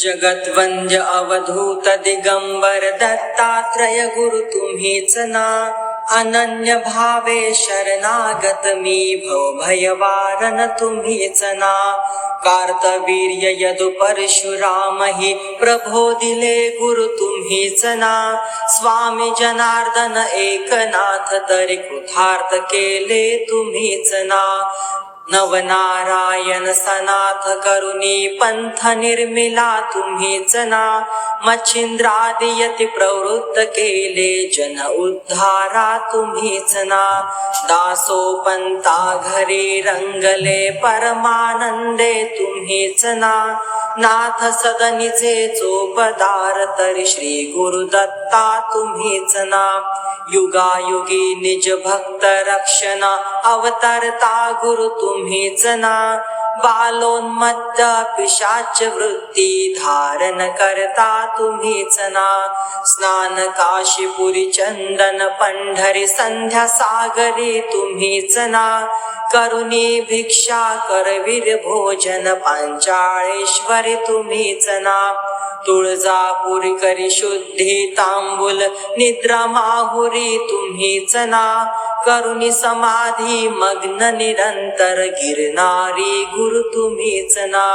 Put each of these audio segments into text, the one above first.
जगद्वंद्य अवधूत दिगंबर दत्तात्रय गुरु तुम्हीच ना। अनन्य भावे शरणागत मी भव भयवारन तुम्हीच ना। कार्तवीर्य यदु परशुराम हि प्रभो दिले गुरु तुम्हीच ना। स्वामी जनार्दन एकनाथ तरी कृथार्थ केले तुम्हीच ना। नवनारायण सनाथ करुणी पंथ निर्मिला तुम्हीच ना मच्छिंद्रादी यती प्रवृत्त केले जन उद्धारा तुम्हीच ना दासो पंता घरी रंगले परमानंदे तुम्हीच ना नाथ सदनीचे चोपदार तरी श्री गुरुदत्ता तुम्हीच ना युगायुगी निज भक्त रक्षणा अवतरता गुरु तुम्हीच ना बालोन्मत्त पिशाच वृत्ती धारण करता तुम्हीच ना। स्नान काशीपुरी चंदन पंढरी संध्या सागरी तुम्हीच ना। करुणी भिक्षा करवीर भोजन पांचाळेश्वरी तुम्हीच ना। तुळजापुरी करी शुद्धी तांबूल निद्रा माहुरी तुम्हीच ना। करुणी समाधी मग्न निरंतर गिरणारी गुरु तुम्हीच ना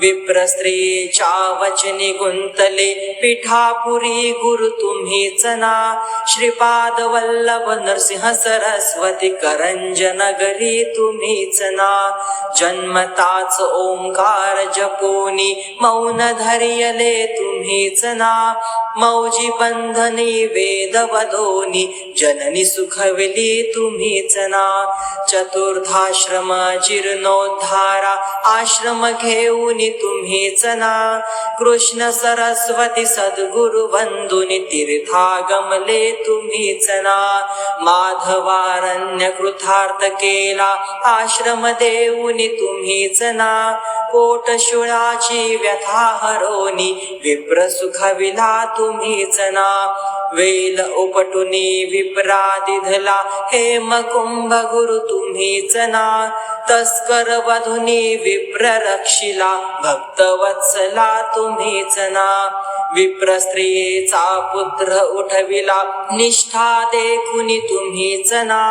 विप्रस्त्रीच्या वचने गुंतले पिठापुरी गुरु तुम्हीच ना श्रीपाद वल्लभ नरसिंह सरस्वती करंज नगरी तुम्हीच ना जन्मताच ओंकार जपोनी मौन धैर्यले तुम्हीच ना मौजी बंधनी वेद वधोनी जननी सुखविली तुम्हीच ना. चतुर्थाश्रम जीर्णोद्धारा. आश्रम घेऊन तुम्हीच ना. कृष्ण सरस्वती सद्गुरु वंदुनी तीर्थागमले तुम्हीच ना माधवारण्य कृथार्थ केला आश्रम देऊनी तुम्हीच ना कोट शुळाची व्यथा हरोनी विप्र सुखविला तुम्हीच ना वेल उपटुनी विप्रादिधला हे मकुंभ गुरु तुम्हीच ना तस्कर वधुनी विप्र रक्षिला भक्त वत्सला तुम्हीच ना विप्र स्त्रियेचा पुत्र उठविला निष्ठा देखुनी तुम्हीच ना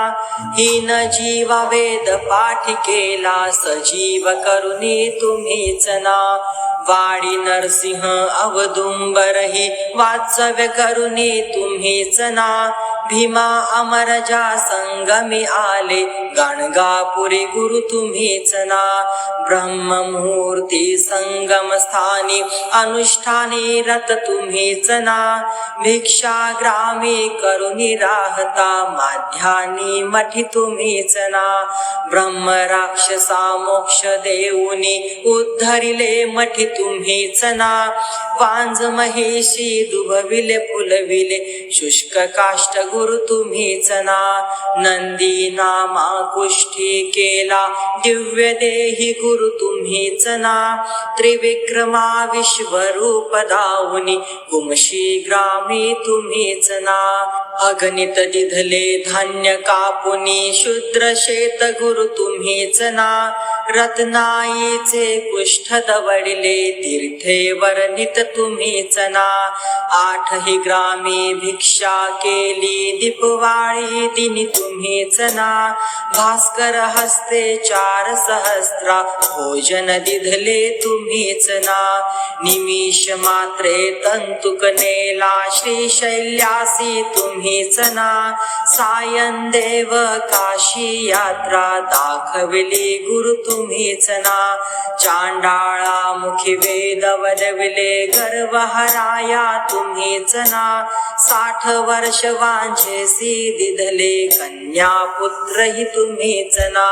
हीन जीव वेद पाठ केला सजीव करुणी तुम्हीच ना वाडी नरसिंह अवदुंबरही वात्सव्य करुनी तुम्हीच ना भीमा अमरजा संगमी आले गणगापुरी गुरु तुम्हीच ना. ब्रह्ममूर्ती संगम स्थानी अनुष्ठानी रत तुम्हीच ना. भिक्षा ग्रामी करुणी राहता माध्यानी मठी तुम्हीच ना. ब्रह्म राक्षसा मोक्ष देऊनी उद्धरिले मठी तुम्हीच ना. वांज महेशी दुभविले फुलविले शुष्क काष्ट गुरु गुरु तुम्हीच ना नंदी नामा कुष्ठी केला. दिव्य देही गुरु तुम्हीच ना त्रिविक्रमा विश्वरूप धावनी कुमशी ग्रामी तुम्हीच ना अगणित दिधले धान्य कापुनी. शुद्र शेत गुरु तुम्हीच ना रत्नाईचे कुष्ठ दवडले तीर्थे वर्णित तुम्हीच ना आठही ग्रामी भिक्षा केली दीपवाळी दिनी तुम्हीच ना भास्कर हस्ते चार सहस्रा भोजन दिधले तुम्हीच ना निमिष मात्रे तंतुक नेला श्रीशैल्यासी तुम्हीच ना सायन देव काशी यात्रा दाखविली गुरु तुम्हीच ना चांडाळा मुखी वेद वदविले गर्व हराया तुम्हीच ना साठ वर्ष वांझेसी दिधले कन्या पुत्र ही तुम्हीच ना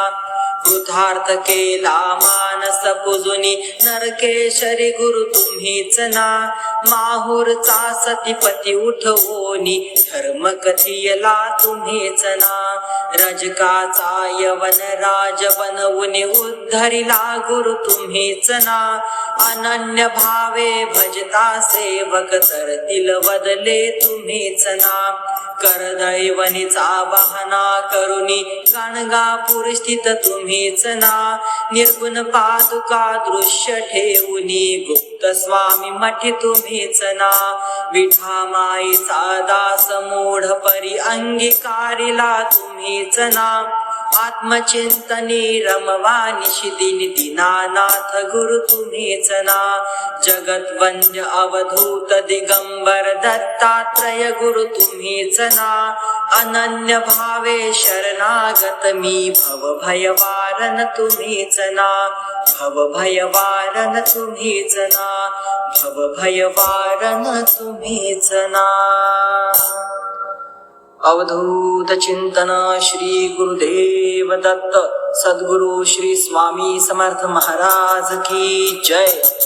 कृतार्थ केला मानस पुजुनी नरकेशरी गुरु तुम्हीच ना. माहूरचा सतीपती उठवोनी धर्म कथियला तुम्हीच ना. रजकाचा यवन राज बनवून उद्धरिला गुरु तुम्हीच ना. अनन्य भावे भजता सेवक तरतील वदले तुम्हीच ना. करदैवनीचा वाहना करुणी गाणगापूर स्थित तुम्हीच ना. निर्गुण पादुका दृश्य ठेवूनी. गुप्त स्वामी मठी तुम्हीच ना. विठा माईचा दास मूढ परी अंगीकारिला तुम्हीच ना. आत्मचिंतनी रमवा निशिदिन दिनानाथ गुरु तुम्हीच ना जगत वंद्य अवधूत दिगंबर दत्तात्रय गुरु तुम्हीच ना अनन्य भावे शरणागत मी भव भयवारन तुम्हीच ना भव भयवारन तुम्हीच ना भव भयवारन तुम्हीच ना अवधूत चिंतन श्री गुरुदेव दत्त सद्गुरु श्री स्वामी समर्थ महाराज की जय।